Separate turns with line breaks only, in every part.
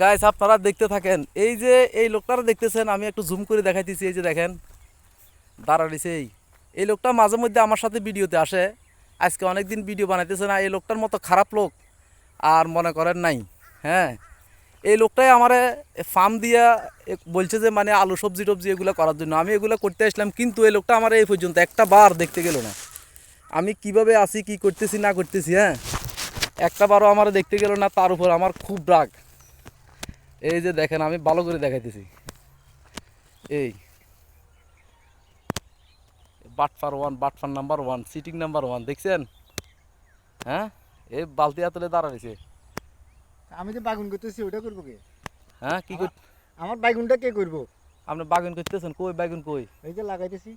Guys আপনারা দেখতে থাকেন। এই যে এই লোকটারা দেখতেছেন, আমি একটু জুম করে দেখাইতেছি, এই যে দেখেন। দাঁড়ালিছে এই। এই লোকটা মাঝে মধ্যে আমার সাথে ভিডিওতে আসে। আজকে অনেক দিন ভিডিও বানাইতেছে না, এই লোকটার মতো খারাপ লোক আর মনে করেন নাই হ্যাঁ? এই লোকটাই আমারে ফার্ম দিয়া বলছে যে মানে আলু, সবজি টবজি এগুলো করার জন্য। আমি এগুলো করতে আসলাম, কিন্তু এই লোকটা আমার এই পর্যন্ত একটা বার দেখতে গেল না। আমি কীভাবে আছি, কি করতেছি, না করতেছি হ্যাঁ? একটা বারও আমার দেখতে গেল না, তার উপর আমার খুব রাগ। এই যে দেখেন আমি ভালো করে দেখাইতেছি। এই। বাটফার one বাটফার number one sitting number one দেখছেন? হ্যাঁ? এই বালতি হাতলে দাঁড়াইছে
আমি যে বাগুন করতেছি ওটা করব কে?
হ্যাঁ কি কর
আমার বাগুনটা কে করব?
আপনি বাগুন করতেছেন কই বাগুন কই?
এই যে লাগাইতেছি।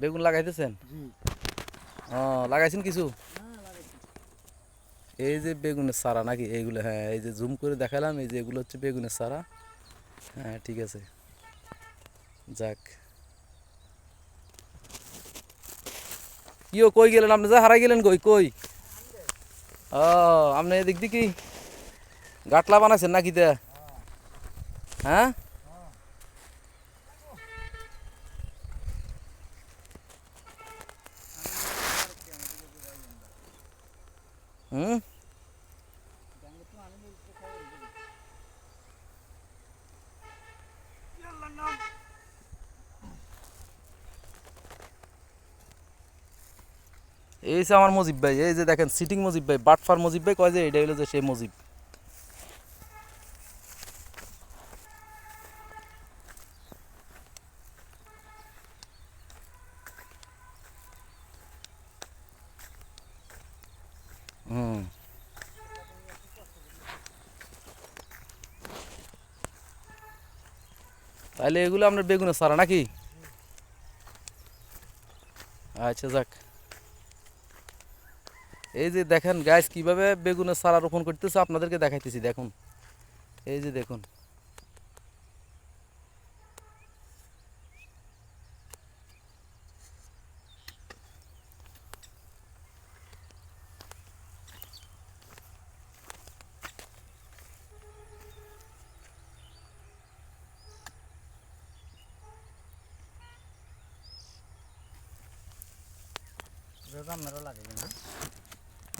বেগুন লাগাইতেছেন?
জি।
ও লাগাইছেন কিছু? এই যে বেগুনের সারা নাকি এইগুলো হ্যাঁ এই যে জুম করে দেখালাম, এই যে এগুলো হচ্ছে বেগুনের সারা হ্যাঁ ঠিক আছে। যাক। কিও কই গেলেন আপনি? যা হারাই গেলেন কই কই? ও, আপনি এদিক দিয়ে কি গাটলা বানাইছেন নাকি তে? হ্যাঁ? এই যে আমার মজিব ভাই, এই যে দেখেন সিটিং মজিব ভাই, বাটফার মজিব ভাই, কয় যে এটা হলো যে সেই মজিব। তাহলে এগুলো আপনার বেগুনের সারা নাকি? আচ্ছা যাক। এই যে দেখেন গাছ কীভাবে বেগুনের সারা রোপণ করতেছে, আপনাদেরকে দেখাইতেছি, দেখুন। এই যে দেখুন।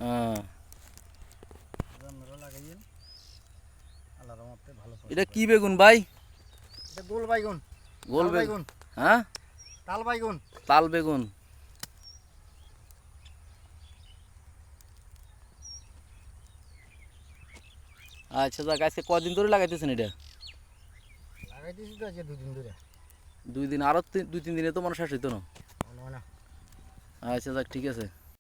হ্যাঁ?
আল্লাহর রহমতে ভালো
এটা কি বেগুন ভাই?
এটা গোল বাইগুন।
গোল বেগুন হ্যাঁ?
তাল বাইগুন।
তাল বেগুন। আচ্ছা যাক আজকে কদিন ধরে লাগাইতেছেন এটা?
লাগাইতেছি তো আজকে দুদিন ধরে।
দুই দিন আরও দুই তিন দিনে তো মানুষ শেষ হইতো
না।
আচ্ছা যাক ঠিক আছে।